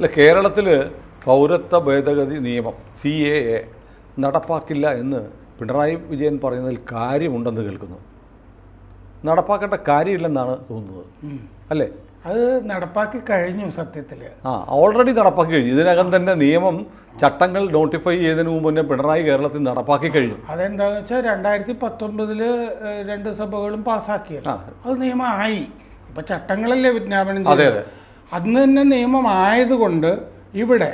അല്ല കേരളത്തിൽ പൗരത്വ ഭേദഗതി നിയമം സി എ എ നടപ്പാക്കില്ല എന്ന് പിണറായി വിജയൻ പറയുന്നതിൽ കാര്യമുണ്ടെന്ന് കേൾക്കുന്നു. നടപ്പാക്കേണ്ട കാര്യമില്ലെന്നാണ് തോന്നുന്നത്. അല്ലേ? അത് നടപ്പാക്കി കഴിഞ്ഞു സത്യത്തിൽ ആ ഓൾറെഡി നടപ്പാക്കി കഴിഞ്ഞു. ഇതിനകം തന്നെ നിയമം ചട്ടങ്ങൾ നോട്ടിഫൈ ചെയ്തതിന് മുമ്പ് തന്നെ പിണറായി കേരളത്തിൽ നടപ്പാക്കി കഴിഞ്ഞു. അതെന്താന്ന് വെച്ചാൽ രണ്ടായിരത്തി പത്തൊൻപതിൽ രണ്ട് സഭകളും പാസ്സാക്കിയത്. അത് നിയമമായി. ഇപ്പൊ ചട്ടങ്ങളല്ലേ വിജ്ഞാപനം അതെ, ചെയ്തത്? അന്ന് തന്നെ നിയമമായതുകൊണ്ട് ഇവിടെ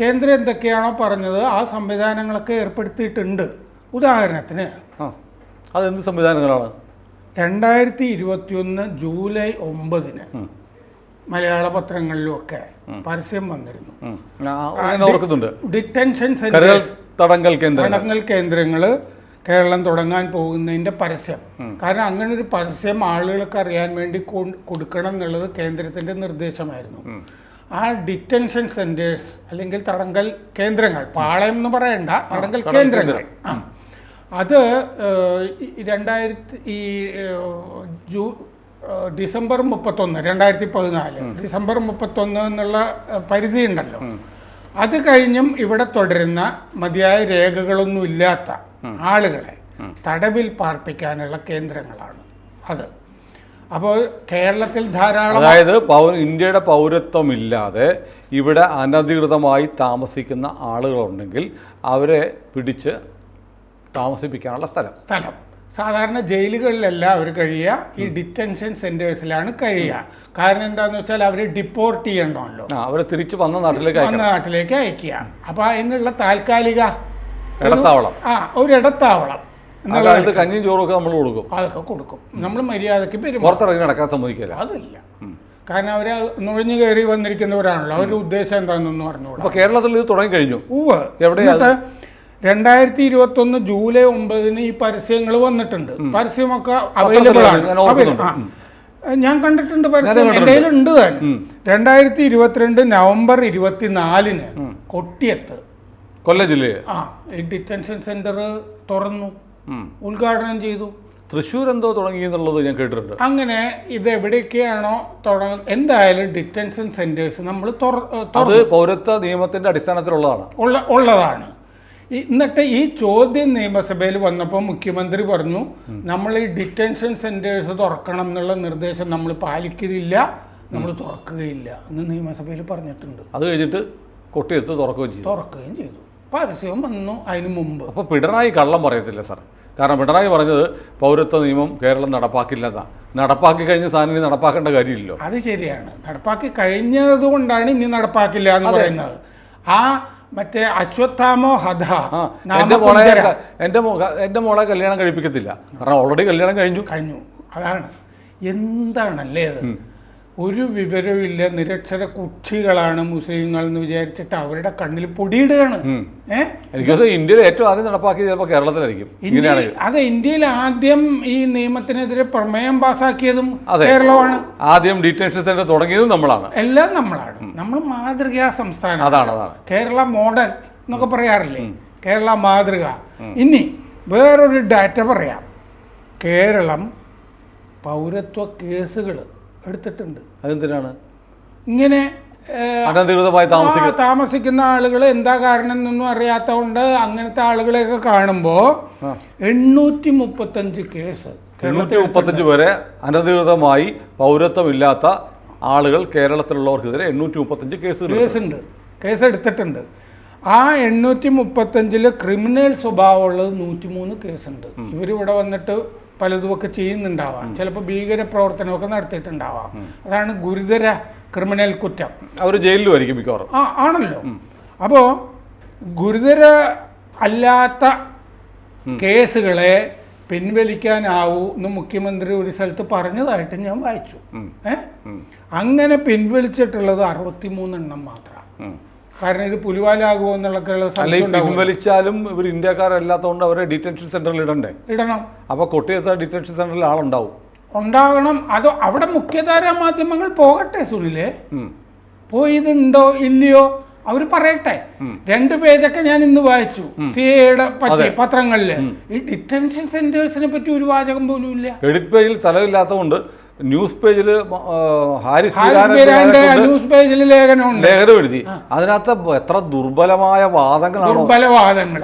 കേന്ദ്രം എന്തൊക്കെയാണോ പറഞ്ഞത് ആ സംവിധാനങ്ങളൊക്കെ ഏർപ്പെടുത്തിയിട്ടുണ്ട്. ഉദാഹരണത്തിന് അതെന്ത് സംവിധാനങ്ങളാണ്? രണ്ടായിരത്തി ഇരുപത്തിയൊന്ന് ജൂലൈ ഒമ്പതിന്. മലയാള പത്രങ്ങളിലുമൊക്കെ പരസ്യം വന്നിരുന്നു. ഡിറ്റൻഷൻ സെന്റർ തടങ്കൽ കേന്ദ്രങ്ങൾ. കേരളം തുടങ്ങാൻ പോകുന്നതിന്റെ പരസ്യം. കാരണം അങ്ങനെ ഒരു പരസ്യം ആളുകൾക്ക് അറിയാൻ വേണ്ടി കൊടുക്കണം എന്നുള്ളത് കേന്ദ്രത്തിന്റെ നിർദ്ദേശമായിരുന്നു. ആ ഡിറ്റൻഷൻ സെന്റേഴ്സ് അല്ലെങ്കിൽ തടങ്കൽ കേന്ദ്രങ്ങൾ പാളയം എന്ന് പറയണ്ട തടങ്കൽ കേന്ദ്രങ്ങൾ. അത് രണ്ടായിരത്തി ഈ ജൂ ഡിസംബർ മുപ്പത്തൊന്ന് രണ്ടായിരത്തി പതിനാല്. ഡിസംബർ മുപ്പത്തൊന്ന് എന്നുള്ള പരിധിയുണ്ടല്ലോ. പരിധി ഉണ്ടല്ലോ അത് കഴിഞ്ഞും ഇവിടെ തുടരുന്ന മതിയായ രേഖകളൊന്നും ഇല്ലാത്ത ആളുകളെ തടവിൽ പാർപ്പിക്കാനുള്ള കേന്ദ്രങ്ങളാണ് അത്. അപ്പോൾ കേരളത്തിൽ ധാരാളം അതായത് ഇന്ത്യയുടെ ഇന്ത്യയുടെ പൗരത്വമില്ലാതെ ഇവിടെ അനധികൃതമായി താമസിക്കുന്ന ആളുകളുണ്ടെങ്കിൽ അവരെ പിടിച്ച് താമസിപ്പിക്കാനുള്ള സ്ഥലം. സ്ഥലം. സാധാരണ ജയിലുകളിലല്ല അവർ കഴിയുക ഈ ഡിറ്റൻഷൻ സെന്റേഴ്സിലാണ് കഴിയുക. കാരണം എന്താന്ന് വെച്ചാൽ അവർ ഡിപ്പോർട്ട് ചെയ്യണമല്ലോ. അവരെ തിരിച്ചു വന്ന നാട്ടിലേക്ക് വന്ന നാട്ടിലേക്ക് അയക്കുക. അപ്പൊ അതിനുള്ള താൽക്കാലിക ഇടത്താവളം. ആ ഒരു ഇടത്താവളം. അതായത് കഞ്ഞിയും ചോറൊക്കെ നമ്മൾ കൊടുക്കും. അതൊക്കെ കൊടുക്കും. നമ്മൾ മര്യാദയ്ക്ക് പെരുമാറും പുറത്തിറങ്ങി നടക്കാൻ സമ്മതിക്കില്ല. അതില്ല. കാരണം അവർ നുഴഞ്ഞു കയറി വന്നിരിക്കുന്നവരാണല്ലോ. അവരുടെ ഉദ്ദേശം എന്താണെന്നൊന്നും അറിഞ്ഞുകൂടാ. കേരളത്തിൽ ഇത് തുടങ്ങി കഴിഞ്ഞു എന്നിട്ട് രണ്ടായിരത്തി ഇരുപത്തി ഒന്ന് ജൂലൈ ഒമ്പതിന് ഈ പരസ്യങ്ങൾ വന്നിട്ടുണ്ട്. പരസ്യമൊക്കെ അവൈലബിൾ ആണ്. ഞാൻ കണ്ടിട്ടുണ്ട് പരസ്യം. എന്റെ കയ്യിലുണ്ട് താൻ. രണ്ടായിരത്തി ഇരുപത്തിരണ്ട് നവംബർ ഇരുപത്തിനാലിന് കൊട്ടിയത്ത്. കൊല്ലം ജില്ലയിൽ? ആ. ഈ ഡിറ്റൻഷൻ സെന്റർ തുറന്നു. ഉദ്ഘാടനം ചെയ്തു. തൃശ്ശൂർ എന്തോ തുടങ്ങി എന്നുള്ളത് ഞാൻ കേട്ടിട്ടുണ്ട്. അങ്ങനെ ഇത് എവിടെയൊക്കെയാണോ തുടങ്ങ എന്തായാലും ഡിറ്റൻഷൻ സെന്റേഴ്സ് നമ്മൾ അത് പൗരത്വ നിയമത്തിന്റെ അടിസ്ഥാനത്തിലുള്ളതാണ്. ഉള്ളതാണ്. എന്നിട്ട് ഈ ചോദ്യം നിയമസഭയിൽ വന്നപ്പോൾ മുഖ്യമന്ത്രി പറഞ്ഞു നമ്മൾ ഈ ഡിറ്റൻഷൻ സെന്റേഴ്സ് തുറക്കണം എന്നുള്ള നിർദ്ദേശം നമ്മൾ പാലിക്കുന്നില്ല നമ്മൾ തുറക്കുകയില്ല എന്ന് നിയമസഭയിൽ പറഞ്ഞിട്ടുണ്ട്. അത് കഴിഞ്ഞിട്ട് കൊട്ടിയെടുത്ത് തുറക്കുകയും ചെയ്തു. തുറക്കുകയും ചെയ്തു. പരസ്യവും വന്നു അതിന് മുമ്പ്. അപ്പോൾ പിണറായി കള്ളം പറയത്തില്ല സാർ. കാരണം പിണറായി പറഞ്ഞത് പൗരത്വ നിയമം കേരളം നടപ്പാക്കില്ലെന്നാണ് നടപ്പാക്കി കഴിഞ്ഞ സാധനം ഇനി നടപ്പാക്കേണ്ട കാര്യമില്ലല്ലോ. അത് ശരിയാണ്. നടപ്പാക്കി കഴിഞ്ഞത് കൊണ്ടാണ് ഇനി നടപ്പാക്കില്ല എന്ന് പറയുന്നത്. ആ മറ്റേ അശ്വത്ഥാമോ ഹദ എന്റെ മോളെ എന്റെ എന്റെ മോളെ കല്യാണം കഴിപ്പിക്കത്തില്ല. കാരണം ഓൾറെഡി കല്യാണം കഴിഞ്ഞു. കഴിഞ്ഞു. അതാണ്. എന്താണല്ലേ അത്? ഒരു വിവരവുമില്ല നിരക്ഷര കുക്ഷികളാണ് മുസ്ലിങ്ങൾ എന്ന് വിചാരിച്ചിട്ട് അവരുടെ കണ്ണിൽ പൊടിയിടുകയാണ്. എനിക്ക് ഇന്ത്യയിൽ ഏറ്റവും ആദ്യം നടപ്പാക്കിയത് ചിലപ്പോൾ കേരളത്തിലായിരിക്കും. അതെ ഇന്ത്യയിൽ ആദ്യം ഈ നിയമത്തിനെതിരെ പ്രമേയം പാസാക്കിയതും കേരളമാണ്. ആദ്യം ഡിറ്റൻഷൻ സെന്റർ തുടങ്ങിയതും നമ്മളാണ്. എല്ലാം നമ്മളാണ്. നമ്മൾ മാതൃകാ സംസ്ഥാനം. അതാണ് അതാണ്. കേരള മോഡൽ എന്നൊക്കെ പറയാറില്ലേ? കേരള മാതൃക. ഇനി വേറൊരു ഡാറ്റ പറയാം. കേരളം പൗരത്വ കേസുകൾ എടുത്തിട്ടുണ്ട്. അതെന്തിനാണ്? ഇങ്ങനെ അനധികൃതമായി താമസിക്കുന്ന ആളുകൾ എന്താ കാരണം എന്നൊന്നും അറിയാത്തതുകൊണ്ട് അങ്ങനത്തെ ആളുകളെയൊക്കെ കാണുമ്പോൾ. എണ്ണൂറ്റി മുപ്പത്തഞ്ച് കേസ് എണ്ണൂറ്റി മുപ്പത്തഞ്ച് വരെ അനധികൃതമായി പൗരത്വമില്ലാത്ത ആളുകൾ കേരളത്തിലുള്ളവർക്കെതിരെ എണ്ണൂറ്റി മുപ്പത്തഞ്ച് കേസ് കേസുണ്ട്. കേസ് എടുത്തിട്ടുണ്ട് ആ എണ്ണൂറ്റി മുപ്പത്തഞ്ചിൽ ക്രിമിനൽ സ്വഭാവമുള്ളത് നൂറ്റിമൂന്ന് കേസുണ്ട്. ഇവരിവിടെ വന്നിട്ട് പലതുമൊക്കെ ചെയ്യുന്നുണ്ടാവാം. ചിലപ്പോൾ ഭീകര പ്രവർത്തനമൊക്കെ നടത്തിയിട്ടുണ്ടാവാം. അതാണ് ഗുരുതര ക്രിമിനൽ കുറ്റം. അവർ ജയിലിലുമായിരിക്കും മിക്കവാറും. ആ ആണല്ലോ. അപ്പോൾ ഗുരുതര അല്ലാത്ത കേസുകളെ പിൻവലിക്കാനാവൂ എന്ന് മുഖ്യമന്ത്രി ഒരു സ്ഥലത്ത് പറഞ്ഞതായിട്ട് ഞാൻ വായിച്ചു. ഏ? അങ്ങനെ പിൻവലിച്ചിട്ടുള്ളത് അറുപത്തിമൂന്നെണ്ണം മാത്രമാണ്. കാരണം ഇത് പുലിവാലാകുമോ എന്നുള്ള പിൻവലിച്ചാലും ഇവർ ഇന്ത്യക്കാരല്ലാത്തതുകൊണ്ട് അവരെ ഡിറ്റൻഷൻ സെന്ററിൽ ഇടണ്ടേ? ഇടണം. അപ്പോൾ കൊട്ടിയത്തെ ഡിറ്റൻഷൻ സെന്ററിൽ ആളുണ്ടാവും. ഉണ്ടാകണം. അത് അവിടെ മുഖ്യധാരാ മാധ്യമങ്ങൾ പോകട്ടെ സുനിലെ? പോയിതുണ്ടോ പോയി ഇതുണ്ടോ ഇല്ലയോ? അവർ പറയട്ടെ. രണ്ട് പേജൊക്കെ ഞാൻ ഇന്ന് വായിച്ചു സി എയുടെ പറ്റി പത്രങ്ങളിൽ. ഈ ഡിറ്റൻഷൻ സെന്റേഴ്സിനെ പറ്റി ഒരു വാചകം പോലും ഇല്ല. എഡിറ്റ് പേജിൽ സ്ഥലമില്ലാത്തതുകൊണ്ട് ന്യൂസ് പേജിൽ ഹാരിസ് ന്യൂസ് പേജിൽ ലേഖനമുണ്ട്. ലേഖനം എഴുതി. അതിനകത്ത് എത്ര ദുർബലമായ വാദങ്ങളാണ്? ദുർബല വാദങ്ങൾ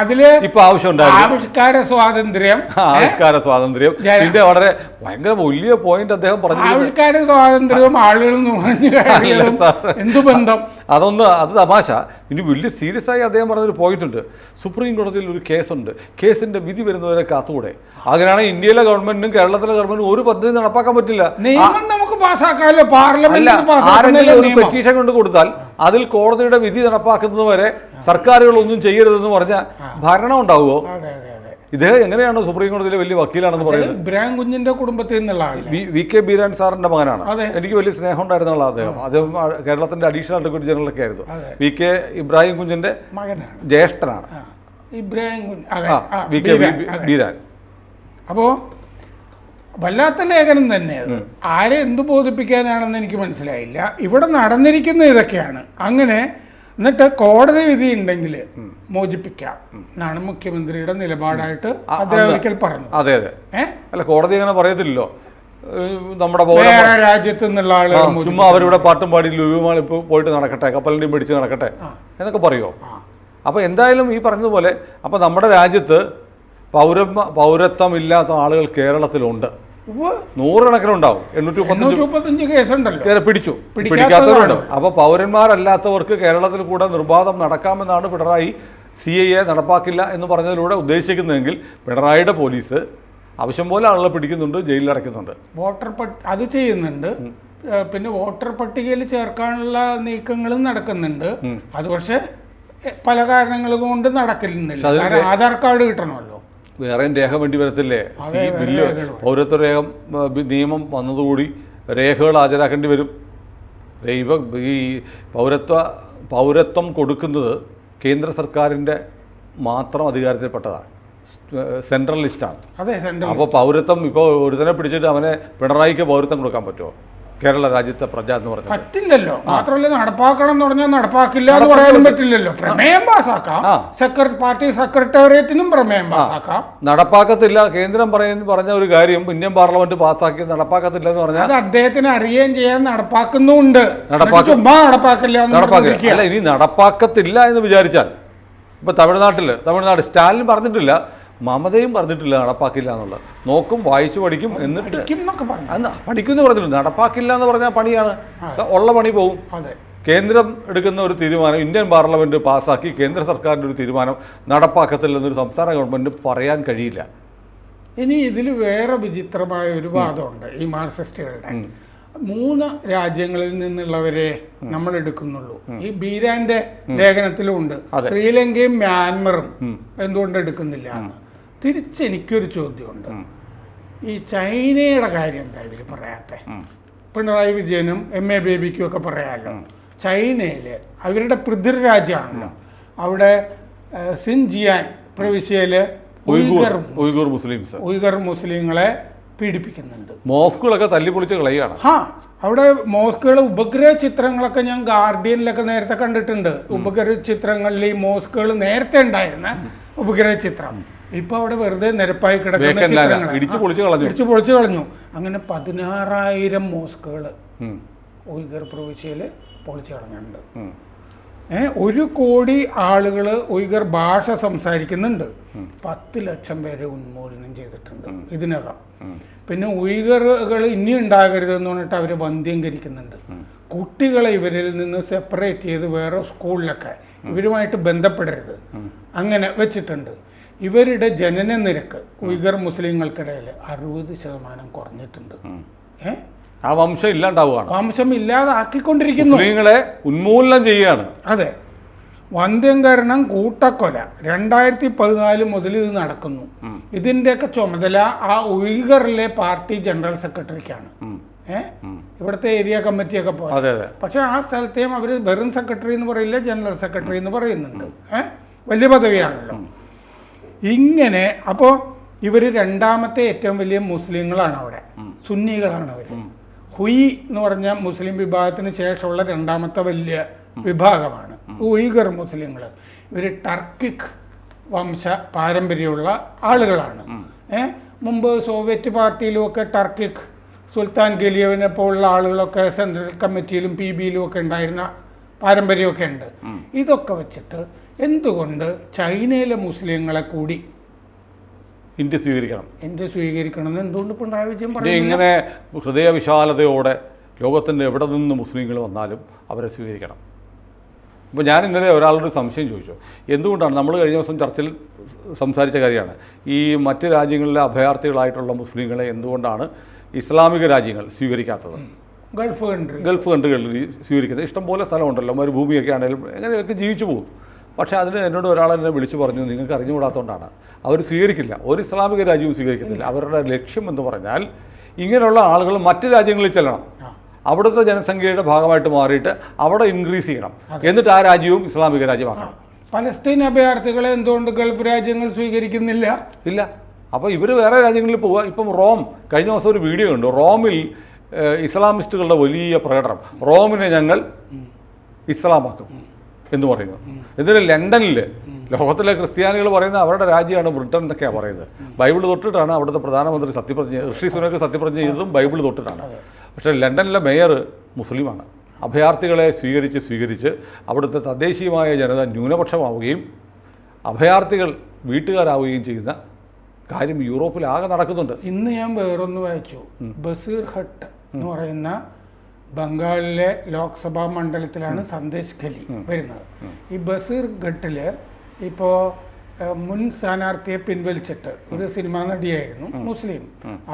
അതിൽ ഇപ്പൊ ആവശ്യമുണ്ട് ആവിഷ്കാര സ്വാതന്ത്ര്യം ആവിഷ്കാര സ്വാതന്ത്ര്യം. ഇതിന്റെ വളരെ ഭയങ്കര വലിയ പോയിന്റ് അദ്ദേഹം പറഞ്ഞു ആവിഷ്കാര സ്വാതന്ത്ര്യവും ആളുകളും കയറിയതും എന്തു ബന്ധം? അതൊന്ന് അത് തമാശ. ഇനി വലിയ സീരിയസ് ആയി അദ്ദേഹം പറഞ്ഞൊരു പോയിന്റ് ഉണ്ട്. സുപ്രീം കോടതിയിൽ ഒരു കേസുണ്ട്. കേസിന്റെ വിധി വരുന്നവരെ കാത്തുകൂടെ. അങ്ങനെയാണെങ്കിൽ ഇന്ത്യയിലെ ഗവൺമെന്റിനും കേരളത്തിലെ ഗവൺമെന്റിനും ഒരു പദ്ധതി നടപ്പാക്കാൻ പറ്റില്ല. നിയമം നമുക്ക് പാസ്സാക്കാമല്ലോ പാർലമെന്റ് പെറ്റീഷൻ കൊണ്ട് കൊടുത്താൽ അതിൽ കോടതിയുടെ വിധി നടപ്പാക്കുന്നത് വരെ സർക്കാരുകൾ ഒന്നും ചെയ്യരുതെന്ന് പറഞ്ഞ ഭരണം ഉണ്ടാവുമോ? ഇദ്ദേഹം എങ്ങനെയാണ് സുപ്രീം കോടതിയിലെ വലിയ വക്കീലാണെന്ന് പറയുന്നത്? ഇബ്രാഹിം കുഞ്ഞിന്റെ കുടുംബത്തിൽ നിന്നുള്ള വി- കെ ബീരാൻ സാറിന്റെ മകനാണ്. എനിക്ക് വലിയ സ്നേഹം ഉണ്ടായിരുന്ന ആളാണ് അദ്ദേഹം. അദ്ദേഹം കേരളത്തിന്റെ അഡീഷണൽ അഡ്വക്കേറ്റ് ജനറൽ ഒക്കെ ആയിരുന്നു. വി കെ ഇബ്രാഹിം കുഞ്ഞിന്റെ ജ്യേഷ്ഠനാണ്. ഇബ്രാഹിം ബീരാൻ. ബീരാൻ. അപ്പോ വല്ലാത്ത ലേഖനം തന്നെ അത് ആരെ എന്ത് ബോധിപ്പിക്കാനാണെന്ന് എനിക്ക് മനസ്സിലായില്ല. ഇവിടെ നടന്നിരിക്കുന്ന ഇതൊക്കെയാണ്. അങ്ങനെ എന്നിട്ട് കോടതി വിധി ഉണ്ടെങ്കിൽ മോചിപ്പിക്കാം എന്നാണ് മുഖ്യമന്ത്രിയുടെ നിലപാടായിട്ട് അദ്ദേഹം ഒരിക്കൽ പറഞ്ഞു അതെ അതെ. അല്ല കോടതി അങ്ങനെ പറയത്തില്ലല്ലോ. നമ്മുടെ രാജ്യത്ത് നിന്നുള്ള ആളുകൾ ചുമ്മാ അവരിവിടെ പാട്ടും പാടി ലുലുമാൾ ഇപ്പോൾ പോയിട്ട് നടക്കട്ടെ കപ്പലിന്റെ പിടിച്ച് നടക്കട്ടെ എന്നൊക്കെ പറയുമോ അപ്പൊ അപ്പോൾ എന്തായാലും ഈ പറഞ്ഞതുപോലെ അപ്പോൾ നമ്മുടെ രാജ്യത്ത് പൗരത്വ ഇല്ലാത്ത ആളുകൾ കേരളത്തിലുണ്ട്. നൂറുകണക്കിനുണ്ടാവും എണ്ണൂറ്റി മുപ്പത്തഞ്ച് കേസുണ്ടല്ലോ. പിടിച്ചു. പിടിക്കാത്തവരുണ്ട്. അപ്പൊ പൗരന്മാരല്ലാത്തവർക്ക് കേരളത്തിൽ കൂടെ നിർബാധം നടക്കാമെന്നാണ് പിണറായി സി എ നടപ്പാക്കില്ല എന്ന് പറഞ്ഞതിലൂടെ ഉദ്ദേശിക്കുന്നതെങ്കിൽ പിണറായിയുടെ പോലീസ് ആവശ്യം പോലെ ആളുകളെ പിടിക്കുന്നുണ്ട് ജയിലിൽ അടയ്ക്കുന്നുണ്ട്. വോട്ടർ പട്ടി അത് ചെയ്യുന്നുണ്ട്. പിന്നെ വോട്ടർ പട്ടികയിൽ ചേർക്കാനുള്ള നീക്കങ്ങളും നടക്കുന്നുണ്ട്. അത് പക്ഷെ പല കാരണങ്ങൾ കൊണ്ട് നടക്കുന്നില്ല ആധാർ കാർഡ് കിട്ടണമല്ലോ. വേറെയും രേഖ വേണ്ടി വരത്തില്ലേ? ഈ വേറെ ബില്ല്. പൗരത്വ രേഖ നിയമം വന്നതുകൂടി രേഖകൾ ഹാജരാക്കേണ്ടി വരും. ഇവ ഈ പൗരത്വ പൗരത്വം കൊടുക്കുന്നത് കേന്ദ്ര സർക്കാരിന്റെ മാത്രം അധികാരത്തിൽപ്പെട്ടതാണ്. സെൻട്രൽ ലിസ്റ്റാണ്. അപ്പോൾ പൗരത്വം ഇപ്പോൾ ഒരുത്തനെ പിടിച്ചിട്ട് അവനെ പിണറായിക്ക് പൗരത്വം കൊടുക്കാൻ പറ്റുമോ? കേരള രാജ്യത്തെ പ്രജ എന്ന് പറഞ്ഞത്. പറ്റില്ലല്ലോ. മാത്രമല്ല നടപ്പാക്കണം എന്ന് പറഞ്ഞാൽ നടപ്പാക്കില്ല എന്ന് പറയാനും പറ്റില്ലല്ലോ. പ്രമേയം പാസ്സാക്കാം സെക്രട്ടറി പാർട്ടി സെക്രട്ടേറിയറ്റിനും പ്രമേയം പാസ്സാക്കാം നടപ്പാക്കത്തില്ല. കേന്ദ്രം പറയുന്ന പറഞ്ഞ ഒരു കാര്യം ഇന്ത്യൻ പാർലമെന്റ് പാസ്സാക്കി നടപ്പാക്കത്തില്ല എന്ന് പറഞ്ഞാൽ അത് അദ്ദേഹത്തിന് അറിയുകയും ചെയ്യാൻ നടപ്പാക്കുന്നുണ്ട്. ചുമ്മാ നടപ്പാക്കില്ല നടപ്പാക്കില്ല. ഇനി നടപ്പാക്കത്തില്ല എന്ന് വിചാരിച്ചാൽ ഇപ്പൊ തമിഴ്നാട്ടിൽ തമിഴ്നാട് സ്റ്റാലിൻ പറഞ്ഞിട്ടില്ല. മമതയും പറഞ്ഞിട്ടില്ല നടപ്പാക്കില്ല എന്നുള്ളത് നോക്കും വായിച്ചു പഠിക്കും എന്നിട്ട് പഠിക്കും എന്ന് പറഞ്ഞില്ല നടപ്പാക്കില്ല എന്ന് പറഞ്ഞാൽ പണിയാണ്. ഉള്ള പണി പോവും. കേന്ദ്രം എടുക്കുന്ന ഒരു തീരുമാനം ഇന്ത്യൻ പാർലമെന്റ് പാസ്സാക്കി കേന്ദ്ര സർക്കാരിന്റെ ഒരു തീരുമാനം നടപ്പാക്കത്തില്ലെന്നൊരു സംസ്ഥാന ഗവൺമെന്റ് പറയാൻ കഴിയില്ല. ഇനി ഇതിൽ വേറെ വിചിത്രമായ ഒരു വാദമുണ്ട് ഈ മാർക്സിസ്റ്റുകളുടെ. മൂന്ന് രാജ്യങ്ങളിൽ നിന്നുള്ളവരെ നമ്മൾ എടുക്കുന്നുള്ളൂ. ഈ ബീരാന്റെ ലേഖനത്തിലും ഉണ്ട് ശ്രീലങ്കയും മ്യാൻമറും എന്തുകൊണ്ട് എടുക്കുന്നില്ല? എന്ന് തിരിച്ച് എനിക്കൊരു ചോദ്യമുണ്ട് ഈ ചൈനയുടെ കാര്യം എന്താ ഇതിൽ പറയാത്തെ? പിണറായി വിജയനും എം എ ബേബിക്കും ഒക്കെ പറയാമല്ലോ ചൈനയിൽ അവരുടെ പൃഥ്വിരാജ്യമാണല്ലോ അവിടെ സിൻ സിൻജിയാൻ പ്രവിശ്യയിൽ Uyghur Uyghur Uyghur Muslims. Uyghur മുസ്ലിങ്ങളെ പീഡിപ്പിക്കുന്നുണ്ട്. മോസ്കുകളൊക്കെ തല്ലിപ്പൊളിച്ച് കളയുകയാണ്. ഹാ അവിടെ മോസ്കുകളെ ഉപഗ്രഹ ചിത്രങ്ങളൊക്കെ ഞാൻ ഗാർഡിയനിലൊക്കെ നേരത്തെ കണ്ടിട്ടുണ്ട്. ഉപഗ്രഹ ചിത്രങ്ങളിൽ ഈ മോസ്കുകൾ നേരത്തെ ഉണ്ടായിരുന്ന ഉപഗ്രഹ ചിത്രം. ഇപ്പൊ അവിടെ വെറുതെ നിരപ്പായി കിടക്കുന്ന ഇടിച്ചു പൊളിച്ച് കളഞ്ഞു. ഇടിച്ചു പൊളിച്ചു കളഞ്ഞു. അങ്ങനെ പതിനാറായിരം മോസ്കുകൾ ഉയർ ഉയ്ഗർ പ്രവിശ്യയിൽ പൊളിച്ചു കളഞ്ഞിട്ടുണ്ട്. ഏഹ് ഒരു കോടി ആളുകൾ ഉയ്ഗർ ഭാഷ സംസാരിക്കുന്നുണ്ട്. പത്ത് ലക്ഷം പേരെ ഉന്മൂലനം ചെയ്തിട്ടുണ്ട് ഇതിനകം. പിന്നെ ഉയ്ഗറുകൾ ഇനി ഉണ്ടാകരുത് എന്ന് പറഞ്ഞിട്ട് അവർ വന്ധ്യംകരിക്കുന്നുണ്ട്. കുട്ടികളെ ഇവരിൽ നിന്ന് സെപ്പറേറ്റ് ചെയ്ത് വേറെ സ്കൂളിലൊക്കെ ഇവരുമായിട്ട് ബന്ധപ്പെടരുത്. അങ്ങനെ വെച്ചിട്ടുണ്ട്. ഇവരുടെ ജനന നിരക്ക് ഉയർ മുസ്ലിങ്ങൾക്കിടയിൽ അറുപത് ശതമാനം കുറഞ്ഞിട്ടുണ്ട്. ആ വംശം ഇല്ലാണ്ടാവുകയാണ്. വംശം ഇല്ലാതാക്കിക്കൊണ്ടിരിക്കുന്നു. മുസ്ലിങ്ങളെ ഉന്മൂലനം ചെയ്യുകയാണ്. അതെ. വന്ധ്യംകരണം കൂട്ടക്കൊല. രണ്ടായിരത്തി പതിനാല് മുതൽ ഇത് നടക്കുന്നു. ഇതിന്റെയൊക്കെ ചുമതല ആ ഉയ്ഗറിലെ പാർട്ടി ജനറൽ സെക്രട്ടറിക്കാണ്. ഏ? ഇവിടുത്തെ ഏരിയ കമ്മിറ്റിയൊക്കെ അതെ പക്ഷെ ആ സ്ഥലത്തെയും അവർ വെറും സെക്രട്ടറി എന്ന് പറയില്ല ജനറൽ സെക്രട്ടറി എന്ന് പറയുന്നുണ്ട്. ഏഹ് വലിയ പദവിയാണല്ലോ. ഇങ്ങനെ അപ്പോൾ ഇവർ രണ്ടാമത്തെ ഏറ്റവും വലിയ മുസ്ലിങ്ങളാണ് അവിടെ. സുന്നികളാണ് അവർ ഹുയി എന്ന് പറഞ്ഞ മുസ്ലിം വിഭാഗത്തിന് ശേഷമുള്ള രണ്ടാമത്തെ വലിയ വിഭാഗമാണ്. ഉയ്ഗർ മുസ്ലിങ്ങൾ ഇവർ ടർക്കിക് വംശ പാരമ്പര്യമുള്ള ആളുകളാണ്. ഏ? മുമ്പ് സോവിയറ്റ് പാർട്ടിയിലുമൊക്കെ ടർക്കിക് സുൽത്താൻ ഗലിയവിനെ പോലുള്ള ആളുകളൊക്കെ സെൻട്രൽ കമ്മിറ്റിയിലും പി ബിയിലും ഒക്കെ ഉണ്ടായിരുന്ന പാരമ്പര്യമൊക്കെ ഉണ്ട്. ഇതൊക്കെ വെച്ചിട്ട് എന്തുകൊണ്ട് ചൈനയിലെ മുസ്ലിങ്ങളെ കൂടി? ഇന്ത്യ സ്വീകരിക്കണം. ഇന്ത്യ സ്വീകരിക്കണം? എന്തുകൊണ്ട് പിണറായി വിജയൻ പറഞ്ഞു ഇങ്ങനെ ഹൃദയവിശാലതയോടെ ലോകത്തിന്റെ എവിടെ നിന്ന് മുസ്ലിങ്ങൾ വന്നാലും അവരെ സ്വീകരിക്കണം. ഇപ്പോൾ ഞാൻ ഇന്നലെ ഒരാളോട് സംശയം ചോദിച്ചു. എന്തുകൊണ്ടാണ്? നമ്മൾ കഴിഞ്ഞ ദിവസം ചർച്ചയിൽ സംസാരിച്ച കാര്യമാണ്. ഈ മറ്റ് രാജ്യങ്ങളിലെ അഭയാർത്ഥികളായിട്ടുള്ള മുസ്ലിങ്ങളെ എന്തുകൊണ്ടാണ് ഇസ്ലാമിക രാജ്യങ്ങൾ സ്വീകരിക്കാത്തത്? ഗൾഫ് കൺട്രി ഗൾഫ് കൺട്രികളിൽ സ്വീകരിക്കുന്നത്. ഇഷ്ടംപോലെ സ്ഥലമുണ്ടല്ലോ. മരുഭൂമിയൊക്കെ ആണെങ്കിലും എങ്ങനെയൊക്കെ ജീവിച്ചു പോകും. പക്ഷേ അതിന് എന്നോട് ഒരാൾ എന്നെ വിളിച്ചു പറഞ്ഞു നിങ്ങൾക്ക് അറിഞ്ഞുകൂടാത്തതുകൊണ്ടാണ് അവർ സ്വീകരിക്കില്ല. ഒരു ഇസ്ലാമിക രാജ്യവും സ്വീകരിക്കുന്നില്ല അവരുടെ ലക്ഷ്യം എന്ന് പറഞ്ഞാൽ ഇങ്ങനെയുള്ള ആളുകൾ മറ്റു രാജ്യങ്ങളിൽ ചെല്ലണം. അവിടുത്തെ ജനസംഖ്യയുടെ ഭാഗമായിട്ട് മാറിയിട്ട് അവിടെ ഇൻക്രീസ് ചെയ്യണം. എന്നിട്ട് ആ രാജ്യവും ഇസ്ലാമിക രാജ്യമാക്കണം. പലസ്തീൻ അഭയാർത്ഥികളെ എന്തുകൊണ്ട് ഗൾഫ് രാജ്യങ്ങൾ സ്വീകരിക്കുന്നില്ല? ഇല്ല. അപ്പോൾ ഇവർ വേറെ രാജ്യങ്ങളിൽ പോവുക ഇപ്പം റോം കഴിഞ്ഞ ദിവസം ഒരു വീഡിയോ ഉണ്ട് റോമിൽ ഇസ്ലാമിസ്റ്റുകളുടെ വലിയ പ്രകടനം. റോമിനെ ഞങ്ങൾ ഇസ്ലാമാക്കും. എന്ന് പറയുന്നു. ഇതിന് ലണ്ടനിൽ ലോകത്തിലെ ക്രിസ്ത്യാനികൾ പറയുന്ന അവരുടെ രാജ്യമാണ് ബ്രിട്ടൻ എന്നൊക്കെയാണ് പറയുന്നത്. ബൈബിൾ തൊട്ടിട്ടാണ് അവിടുത്തെ പ്രധാനമന്ത്രി സത്യപ്രതിജ്ഞ ഋഷി സുനക്ക് സത്യപ്രതിജ്ഞ ചെയ്തതും ബൈബിൾ തൊട്ടിട്ടാണ്. പക്ഷേ ലണ്ടനിലെ മേയർ മുസ്ലിമാണ്. അഭയാർത്ഥികളെ സ്വീകരിച്ച് സ്വീകരിച്ച് അവിടുത്തെ തദ്ദേശീയമായ ജനത ന്യൂനപക്ഷമാവുകയും അഭയാർത്ഥികൾ വീട്ടുകാരാവുകയും ചെയ്യുന്ന കാര്യം യൂറോപ്പിലാകെ നടക്കുന്നുണ്ട്. ഇന്ന് ഞാൻ വേറൊന്ന് വായിച്ചു. ബസീർ ഹട്ട് എന്ന് പറയുന്ന ബംഗാളിലെ ലോക്സഭാ മണ്ഡലത്തിലാണ് സന്ദേശ് ഖലി വരുന്നത്. ഈ ബസീർ ഘട്ടിൽ ഇപ്പോ മുൻ സ്ഥാനാർത്ഥിയെ പിൻവലിച്ചിട്ട് ഒരു സിനിമാ നടിയായിരുന്നു മുസ്ലിം.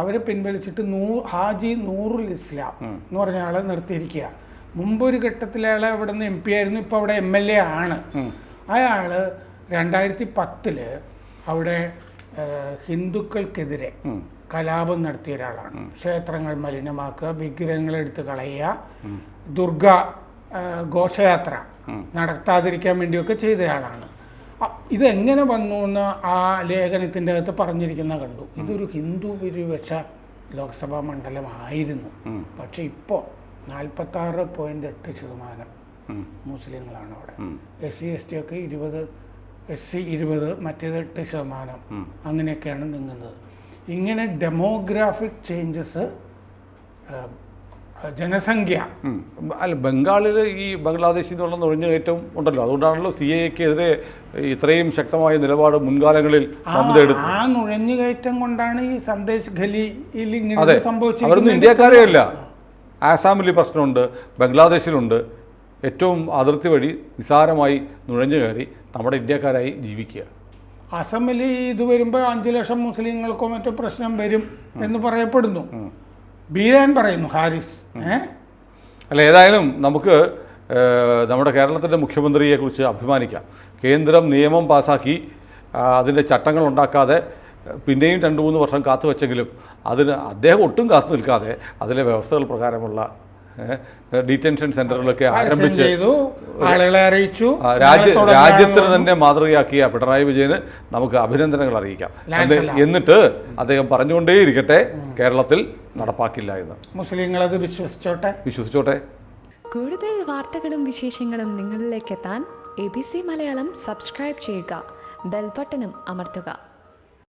അവരെ പിൻവലിച്ചിട്ട് നൂ ഹാജി നൂറുൽ ഇസ്ലാം എന്ന് പറഞ്ഞ ആളെ നിർത്തിയിരിക്കുക മുമ്പ് ഒരു ഘട്ടത്തിൽ അയാളെ അവിടെ നിന്ന് എം പി ആയിരുന്നു ഇപ്പൊ അവിടെ എം എൽ എ ആണ്. അയാൾ രണ്ടായിരത്തി പത്തിൽ അവിടെ ഹിന്ദുക്കൾക്കെതിരെ കലാപം നടത്തിയ ഒരാളാണ്. ക്ഷേത്രങ്ങൾ മലിനമാക്കുക വിഗ്രഹങ്ങൾ എടുത്ത് കളയുക ദുർഗ ഘോഷയാത്ര നടത്താതിരിക്കാൻ വേണ്ടിയൊക്കെ ചെയ്തയാളാണ് ഇതെങ്ങനെ വന്നു എന്ന് ആ ലേഖനത്തിന്റെ അകത്ത് പറഞ്ഞിരിക്കുന്ന കണ്ടു. ഇതൊരു ഹിന്ദു ഭൂരിപക്ഷ ലോക്സഭാ മണ്ഡലമായിരുന്നു. പക്ഷെ ഇപ്പോൾ നാൽപ്പത്താറ് പോയിന്റ് എട്ട് ശതമാനം മുസ്ലിങ്ങളാണ് അവിടെ. എസ് സി എസ് ടി ഒക്കെ ഇരുപത് എസ് സി ഇരുപത് മറ്റേത് എട്ട് ശതമാനം അങ്ങനെയൊക്കെയാണ് നീങ്ങുന്നത്. ഇങ്ങനെ ഡെമോഗ്രാഫിക് ചേഞ്ചസ് ജനസംഖ്യ. അല്ല ബംഗാളിൽ ഈ ബംഗ്ലാദേശിൽ നിന്നുള്ള നുഴഞ്ഞുകയറ്റം ഉണ്ടല്ലോ. അതുകൊണ്ടാണല്ലോ സി എക്കെതിരെ ഇത്രയും ശക്തമായ നിലപാട് മുൻകാലങ്ങളിൽ ആ നുഴഞ്ഞുകയറ്റം കൊണ്ടാണ് ഈ സന്ദേശ് ഖലിയിൽ ഇങ്ങനെ അവരൊന്നും ഇന്ത്യക്കാരെ ഇന്ത്യക്കാരേ അല്ല. ആസാമിൽ പ്രശ്നമുണ്ട് ബംഗ്ലാദേശിലുണ്ട്. ഏറ്റവും അതിർത്തി വഴി നിസാരമായി നുഴഞ്ഞു കയറി നമ്മുടെ ഇന്ത്യക്കാരായി ജീവിക്കുക. അസമിൽ ഇത് വരുമ്പോൾ അഞ്ചു ലക്ഷം മുസ്ലിങ്ങൾക്കോ മറ്റോ പ്രശ്നം വരും എന്ന് പറയപ്പെടുന്നു. ബീരാൻ പറയുന്നു ഹാരിസ്. അല്ല ഏതായാലും നമുക്ക് നമ്മുടെ കേരളത്തിന്റെ മുഖ്യമന്ത്രിയെക്കുറിച്ച് അഭിമാനിക്കാം. കേന്ദ്രം നിയമം പാസാക്കി അതിന്റെ അതിന്റെ ചട്ടങ്ങൾ ഉണ്ടാക്കാതെ പിന്നെയും രണ്ട് മൂന്ന് വർഷം കാത്തു വെച്ചെങ്കിലും അതിന് അദ്ദേഹം ഒട്ടും കാത്തു നിൽക്കാതെ അതിലെ വ്യവസ്ഥകൾ പ്രകാരമുള്ള ഡീറ്റൻഷൻ സെന്ററുകളൊക്കെ ആരംഭിച്ച് ആളുകളെ അറിയിച്ചു. രാജ്യ രാജ്യത്തിന്. തന്നെ മാതൃകയാക്കിയ പിണറായി വിജയന് നമുക്ക് അഭിനന്ദനങ്ങൾ അറിയിക്കാം. എന്നിട്ട് അദ്ദേഹം പറഞ്ഞുകൊണ്ടേയിരിക്കട്ടെ കേരളത്തിൽ നടപ്പാക്കില്ല എന്ന്. മുസ്ലിങ്ങൾ അത് വിശ്വസിച്ചോട്ടെ? വിശ്വസിച്ചോട്ടെ. കൂടുതൽ വാർത്തകളും വിശേഷങ്ങളും നിങ്ങളിലേക്ക് എത്താൻ A B C Malayalam subscribe ചെയ്യുക. ബെൽബട്ടനും അമർത്തുക.